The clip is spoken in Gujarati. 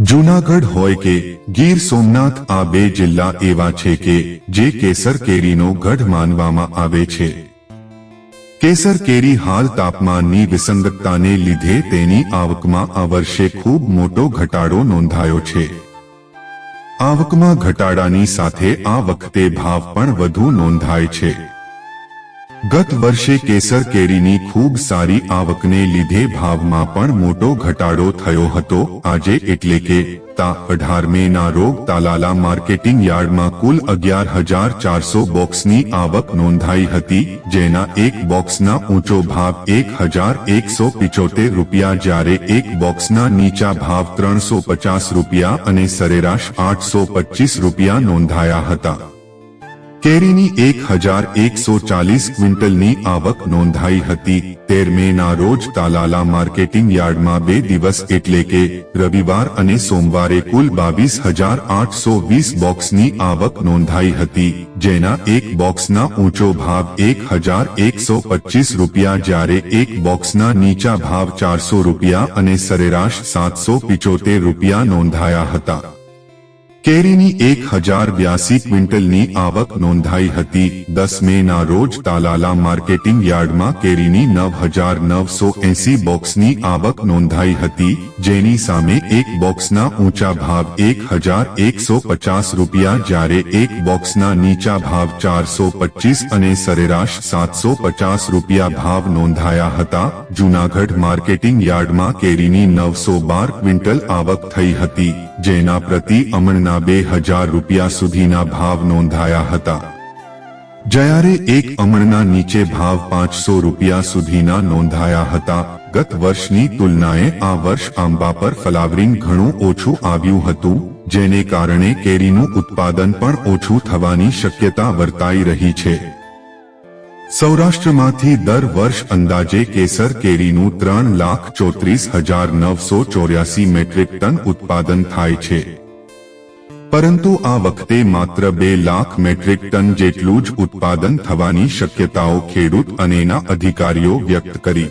જૂનાગઢ હોય કે ગીર સોમનાથ આ બે જિલ્લા એવા છે કે જે કેસર કેરીનો ગઢ માનવામાં આવે છે. કેસર કેરી હાલ તાપમાનની વિસંગતતાને લીધે તેની આવકમાં આ વર્ષે ખૂબ મોટો ઘટાડો નોંધાયો છે. આવકમાં ઘટાડાની સાથે આ વખતે ભાવ પણ વધુ નોંધાય છે. ગત વર્ષે કેસર કેરીની ખૂબ સારી આવકને લીધે ભાવમાં પણ મોટો ઘટાડો થયો હતો. આજે એટલે કે તા અઢાર મે ના રોગ તાલાલા માર્કેટિંગ યાર્ડમાં કુલ અગિયાર હજાર ચારસો બોક્સની આવક નોંધાઈ હતી, જેના એક બોક્સના ઊંચો ભાવ એક હજાર એકસો પિચોતેર રૂપિયા, જ્યારે એક બોક્સના નીચા ભાવ ત્રણસો પચાસ રૂપિયા અને સરેરાશ આઠસો પચીસ રૂપિયા નોંધાયા હતા. કેરીની એક હજાર એકસો ચાલીસ ક્વિન્ટલની આવક નોંધાઈ હતી. તેર મે ના રોજ તાલાલા માર્કેટિંગ યાર્ડમાં બે દિવસ એટલે કે રવિવાર અને સોમવારે કુલ બાવીસ હજાર આઠસો વીસ બોક્સની આવક નોંધાઈ હતી. જેના એક બોક્સના ઊંચો ભાવ એક હજાર એકસો પચીસ રૂપિયા જ્યારે એક બોક્સના નીચા ભાવ ચારસો રૂપિયા અને સરેરાશ સાતસો પિચોતેર રૂપિયા નોંધાયા હતા. કેરીની એક હજાર બ્યાસી ક્વિન્ટલની આવક નોંધાઈ હતી. દસ મે ના રોજ તાલાલા માર્કેટિંગ યાર્ડમાં કેરીની નવ હજાર નવસો એસી બોક્સની આવક નોંધાઈ હતી, જેની સામે એક બોક્સના ઊંચા ભાવ એક હજાર એકસો પચાસ રૂપિયા જ્યારે એક બોક્સના નીચા ભાવ ચારસો પચીસ અને સરેરાશ સાતસો પચાસ રૂપિયા ભાવ નોંધાયા હતા. જૂનાગઢ માર્કેટિંગ યાર્ડમાં કેરીની નવસો બાર ક્વિન્ટલ આવક થઈ હતી, જેના પ્રતિ અમણના બે હજાર રૂપિયા સુધીના ભાવ નોંધાયા હતા. જ્યારે એક અમરના નીચે ભાવ પાંચસો રૂપિયા સુધીના નોંધાયા હતા, ગત વર્ષની તુલનાએ આ વર્ષ આંબા પર ફલાવરીન ઘણું ઓછું આવ્યું હતું, જેને કારણે કેરીનું ઉત્પાદન પણ ઓછું થવાની શક્યતા વર્તાઈ રહી છે. સૌરાષ્ટ્રમાંથી દર વર્ષ અંદાજે કેસર કેરીનું ત્રણ લાખ ચોત્રીસ હજાર નવસો ચોર્યાસી મેટ્રિક ટન ઉત્પાદન થાય છે. પરંતુ આ વખતે માત્ર બે લાખ મેટ્રિક ટન જેટલું જ ઉત્પાદન થવાની શક્યતાઓ ખેડૂત અને એના અધિકારીઓ વ્યક્ત કરી.